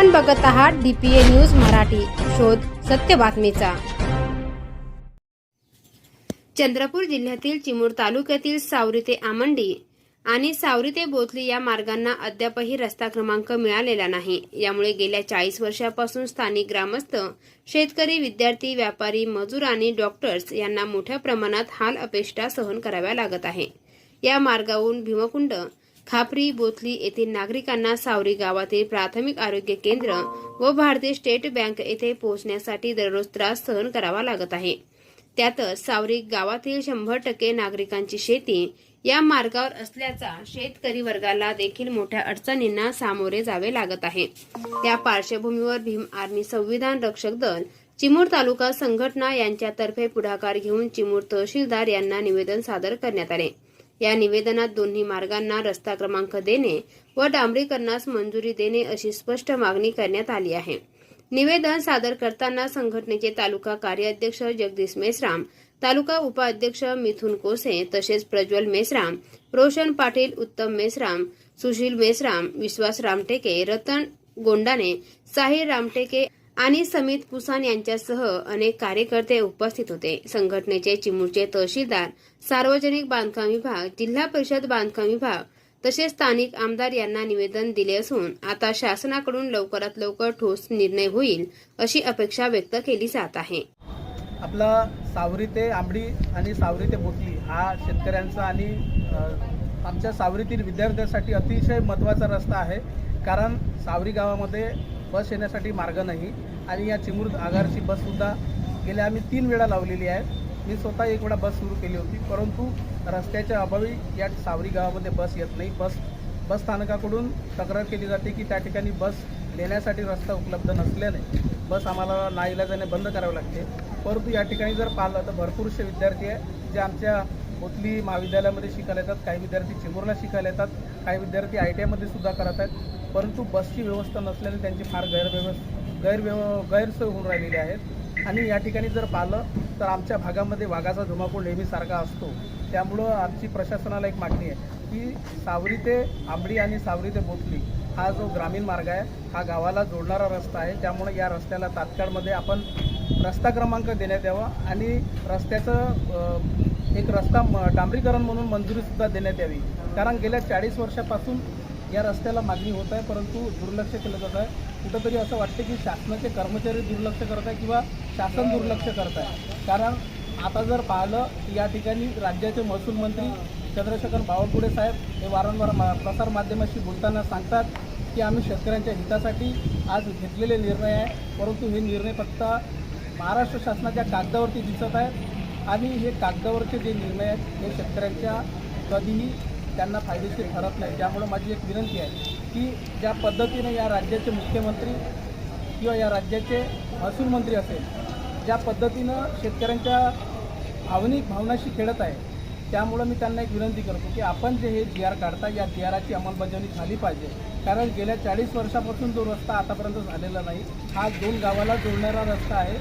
आपण बघत आहात डीपीए न्यूज मराठी. शोध सत्य बातमीचा. चंद्रपूर जिल्ह्यातील चिमूर तालुक्यातील सावरी ते आमंडी आणि सावरी ते बोथली या मार्गांना अद्यापही रस्ता क्रमांक मिळालेला नाही. यामुळे गेल्या चाळीस वर्षापासून स्थानिक ग्रामस्थ शेतकरी विद्यार्थी व्यापारी मजूर आणि डॉक्टर्स यांना मोठ्या प्रमाणात हाल अपेष्टा सहन कराव्या लागत आहे. या मार्गावरून भीमकुंड खापरी बोथली येथील नागरिकांना सावरी गावातील प्राथमिक आरोग्य केंद्र व भारतीय स्टेट बँक येथे पोहोचण्यासाठी दररोज त्रास सहन करावा लागत आहे. त्यातच सावरी गावातील शंभर टक्के नागरिकांची शेती या मार्गावर असल्याचा शेतकरी वर्गाला देखील मोठ्या अडचणींना सामोरे जावे लागत आहे. त्या पार्श्वभूमीवर भीम आर्मी संविधान रक्षक दल चिमूर तालुका संघटना यांच्यातर्फे पुढाकार घेऊन चिमूर तहसीलदार यांना निवेदन सादर करण्यात आले. या निवेदनात दोन्ही मार्गांना रस्ता क्रमांक देणे व डांबरीकरणास मंजुरी देणे अशी स्पष्ट मागणी करण्यात आली आहे. निवेदन सादर करताना संघटनेचे तालुका कार्याध्यक्ष जगदीश मेसराम तालुका उपाध्यक्ष मिथुन कोसे तसेच प्रज्वल मेसराम रोशन पाटील उत्तम मेसराम सुशील मेसराम विश्वास रामटेके रतन गोंडाने साहिर रामटेके आणि समित पुसान यांच्यासह अनेक कार्यकर्ते उपस्थित होते. संघटनेचे चिमूरचे तहसीलदार सार्वजनिक बांधकाम विभाग जिल्हा परिषद बांधकाम विभाग तसेच स्थानिक आमदार यांना निवेदन दिले असून आता शासनाकडून लवकरात लवकर ठोस निर्णय होईल अशी अपेक्षा व्यक्त केली जात आहे. आपला सावरी ते आंबडी आणि सावरी ते बोटली हा शेतकऱ्यांचा आणि आमच्या सावरीतील विद्यार्थ्यांसाठी अतिशय महत्त्वाचा रस्ता आहे. कारण सावरी गावामध्ये बस येण्यासाठी मार्ग नाही. आणि या चिमूर आगारची बससुद्धा गेल्या आम्ही तीन वेळा लावलेली आहे. मी स्वतः एक वेळा बस सुरू केली होती परंतु रस्त्याच्या अभावी या सावरी गावामध्ये बस येत नाही. बस बस स्थानकाकडून तक्रार केली जाते की त्या ठिकाणी बस नेण्यासाठी रस्ता उपलब्ध नसल्याने बस आम्हाला नाईलाजाने बंद करावी लागते. परंतु या ठिकाणी जर पाहिलं तर भरपूरसे विद्यार्थी आहे जे आमच्या मोतली महाविद्यालयामध्ये शिकायला येतात काही विद्यार्थी चिमूरला शिकायला येतात काही विद्यार्थी आय टी आयमध्ये सुद्धा करत आहेत. परंतु बसची व्यवस्था नसल्याने त्यांची फार गैरव्यवस्था गैरव्यव गैरसोय होऊन राहिलेली आहेत. आणि या ठिकाणी जर पाहिलं तर आमच्या भागामध्ये वाघाचा धुमाकूळ नेहमीसारखा असतो. त्यामुळं आमची प्रशासनाला एक मागणी आहे की सावरी ते आंबडी आणि सावरी ते बोटली हा जो ग्रामीण मार्ग आहे हा गावाला जोडणारा रस्ता आहे. त्यामुळे या रस्त्याला तात्काळमध्ये आपण रस्ता क्रमांक देण्यात यावा आणि रस्त्याचं एक रस्ता डांबरीकरण म्हणून मंजुरीसुद्धा देण्यात यावी. कारण गेल्या चाळीस वर्षापासून या रस्त्याला मागणी होत आहे परंतु दुर्लक्ष केलं जात आहे. कुठंतरी असं वाटतं की शासनाचे कर्मचारी दुर्लक्ष करत आहे किंवा शासन दुर्लक्ष करत आहे. कारण आता जर पाहिलं या ठिकाणी राज्याचे महसूल मंत्री चंद्रशेखर बावनकुळे साहेब हे वारंवार मा प्रसारमाध्यमाशी बोलताना सांगतात की आम्ही शेतकऱ्यांच्या हितासाठी आज घेतलेले निर्णय आहे परंतु हे निर्णय फक्त महाराष्ट्र शासनाच्या कागदावरती दिसत आहेत आणि हे कागदावरचे जे निर्णय आहेत हे शेतकऱ्यांच्या कधीही त्यांना फायदेशीर ठरत नाही. त्यामुळं माझी एक विनंती आहे की ज्या पद्धतीने या राज्याचे मुख्यमंत्री किंवा या राज्याचे महसूल मंत्री असेल ज्या पद्धतीनं शेतकऱ्यांच्या भावनिक भावनाशी खेळत आहे त्यामुळं मी त्यांना एक विनंती करतो की आपण जे हे जी आर काढता या जी आराची अंमलबजावणी झाली पाहिजे. कारण गेल्या चाळीस वर्षापासून जो रस्ता आतापर्यंत झालेला नाही हा दोन गावाला जोडणारा रस्ता आहे.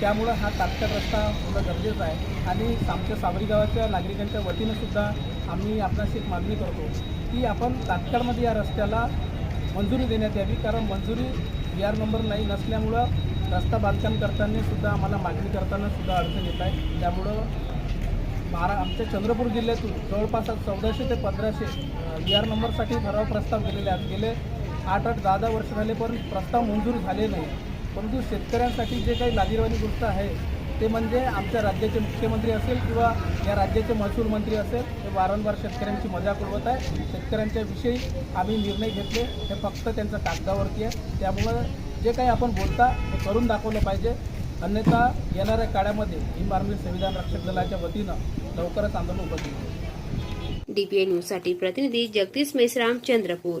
त्यामुळं हा तात्काळ रस्ता होणं गरजेचं आहे. आणि आमच्या सावरी गावाच्या नागरिकांच्या वतीनं सुद्धा आम्ही आपणास एक मागणी करतो की आपण तात्काळमध्ये या रस्त्याला मंजुरी देण्यात यावी. कारण मंजुरी बी आर नंबर नाही नसल्यामुळं रस्ता बांधकाम करताना सुद्धा आम्हाला मागणी करताना सुद्धा अडचण येत आहे. त्यामुळं महारा आमच्या चंद्रपूर जिल्ह्यातून जवळपास चौदाशे ते पंधराशे बी आर नंबरसाठी ठराव प्रस्ताव गेलेले आहेत. गेले आठ आठ दहा दहा वर्ष झाले पण प्रस्ताव मंजूर झाले नाही. परंतु शेतकऱ्यांसाठी जे काही लाजीरवाणी गोष्ट आहे ते म्हणजे आमच्या राज्याचे मुख्यमंत्री असेल किंवा या राज्याचे महसूल मंत्री असेल हे वारंवार शेतकऱ्यांची मजाक उडवत आहे. शेतकऱ्यांच्या विषयी आम्ही निर्णय घेतले हे फक्त त्यांचं कागदावरती आहे. त्यामुळं जे काही आपण बोलता हे करून दाखवलं पाहिजे. अन्यथा येणाऱ्या काळामध्ये भीम आर्मी संविधान रक्षक दलाच्या वतीनं लवकरच आंदोलन उभं केलं डीपीए न्यूजसाठी प्रतिनिधी जगदीश मेसराम चंद्रपूर.